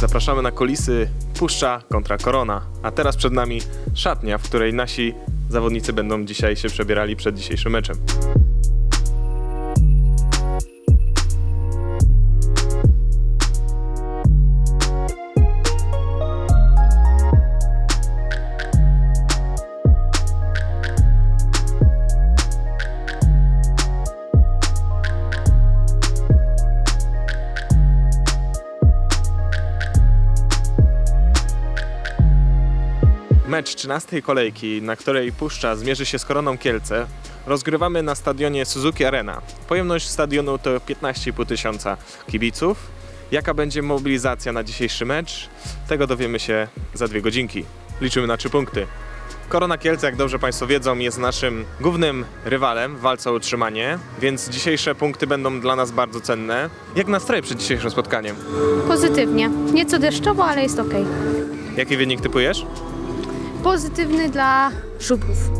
Zapraszamy na kulisy Puszcza kontra Korona. A teraz przed nami szatnia, w której nasi zawodnicy będą dzisiaj się przebierali przed dzisiejszym meczem. Mecz 13 kolejki, na której Puszcza zmierzy się z Koroną Kielce, rozgrywamy na stadionie Suzuki Arena. Pojemność stadionu to 15,5 tysiąca kibiców. Jaka będzie mobilizacja na dzisiejszy mecz? Tego dowiemy się za dwie godzinki. Liczymy na trzy punkty. Korona Kielce, jak dobrze Państwo wiedzą, jest naszym głównym rywalem w walce o utrzymanie, więc dzisiejsze punkty będą dla nas bardzo cenne. Jak nastroje przed dzisiejszym spotkaniem? Pozytywnie. Nieco deszczowo, ale jest ok. Jaki wynik typujesz? Pozytywny dla żubrów.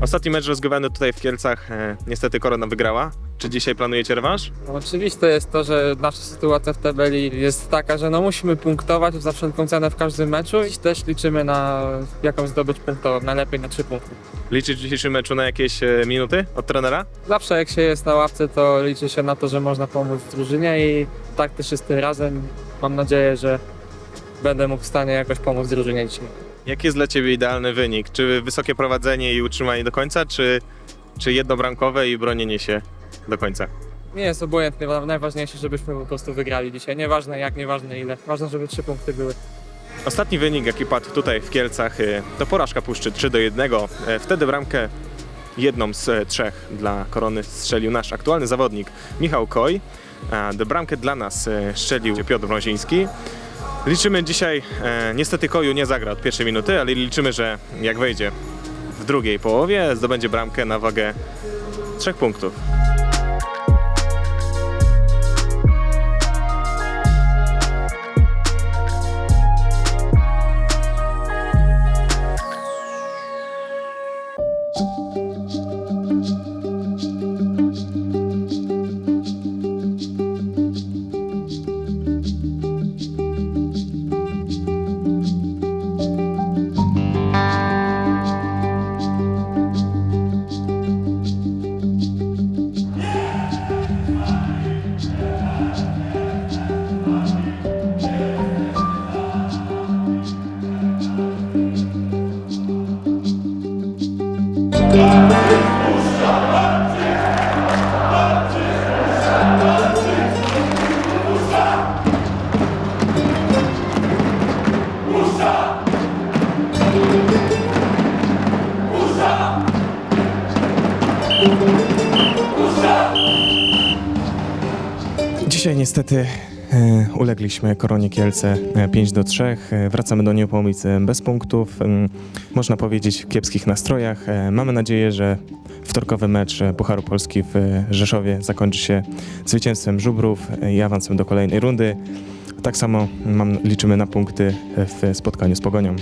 Ostatni mecz rozgrywany tutaj w Kielcach, e, niestety Korona wygrała. Czy dzisiaj planujecie rewanż? No, oczywiste jest to, że nasza sytuacja w tabeli jest taka, że no musimy punktować za wszelką cenę w każdym meczu i też liczymy na jakąś zdobycz punktową, najlepiej na 3 punkty. Liczyć w dzisiejszym meczu na jakieś e, minuty od trenera? Zawsze jak się jest na ławce, to liczy się na to, że można pomóc drużynie i tak też jest tym razem. Mam nadzieję, że będę mógł w stanie jakoś pomóc drużynie dzisiaj. Jaki jest dla Ciebie idealny wynik? Czy wysokie prowadzenie i utrzymanie do końca, czy, czy jednobramkowe i bronienie się do końca? Nie jest obojętnie, najważniejsze, żebyśmy po prostu wygrali dzisiaj. Nieważne jak, nieważne ile. Ważne, żeby 3 punkty były. Ostatni wynik, jaki padł tutaj w Kielcach, e, to porażka Puszczy 3 do 1. E, Wtedy bramkę jedną z e, trzech dla Korony strzelił nasz aktualny zawodnik Michał Koj. Do bramkę dla nas e, strzelił Piotr Mroziński. Liczymy dzisiaj, e, niestety Koju nie zagra od pierwszej minuty, ale liczymy, że jak wejdzie w drugiej połowie, zdobędzie bramkę na wagę trzech punktów. Dzisiaj niestety ulegliśmy Koronie Kielce e, 5 do 3. E, Wracamy do Niepołomic e, bez punktów. Można powiedzieć w kiepskich nastrojach. E, Mamy nadzieję, że wtorkowy mecz e, Pucharu Polski w e, Rzeszowie zakończy się zwycięstwem Żubrów e, i awansem do kolejnej rundy. Tak samo mam, liczymy na punkty e, w spotkaniu z Pogonią.